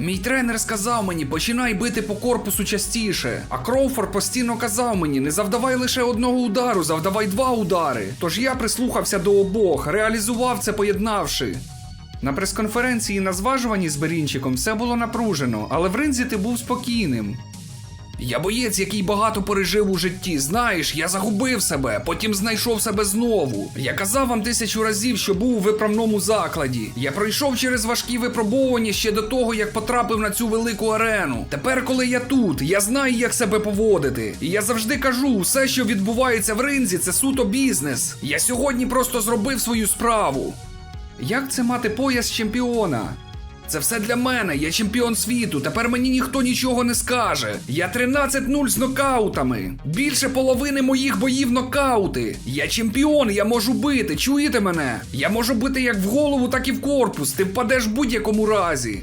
Мій тренер сказав мені, починай бити по корпусу частіше. А Кроуфор постійно казав мені, не завдавай лише одного удару, завдавай два удари. Тож я прислухався до обох, реалізував це поєднавши. На прес-конференції на зважуванні з Берінчиком все було напружено, але в ринзі ти був спокійним. Я боєць, який багато пережив у житті. Знаєш, я загубив себе, потім знайшов себе знову. Я казав вам тисячу разів, що був у виправному закладі. Я пройшов через важкі випробування ще до того, як потрапив на цю велику арену. Тепер, коли я тут, я знаю, як себе поводити. І я завжди кажу, все, що відбувається в ринзі, це суто бізнес. Я сьогодні просто зробив свою справу. Як це мати пояс чемпіона? Це все для мене, я чемпіон світу. Тепер мені ніхто нічого не скаже. Я 13-0 з нокаутами. Більше половини моїх боїв нокаути. Я чемпіон, я можу бити. Чуєте мене? Я можу бити як в голову, так і в корпус. Ти впадеш в будь-якому разі.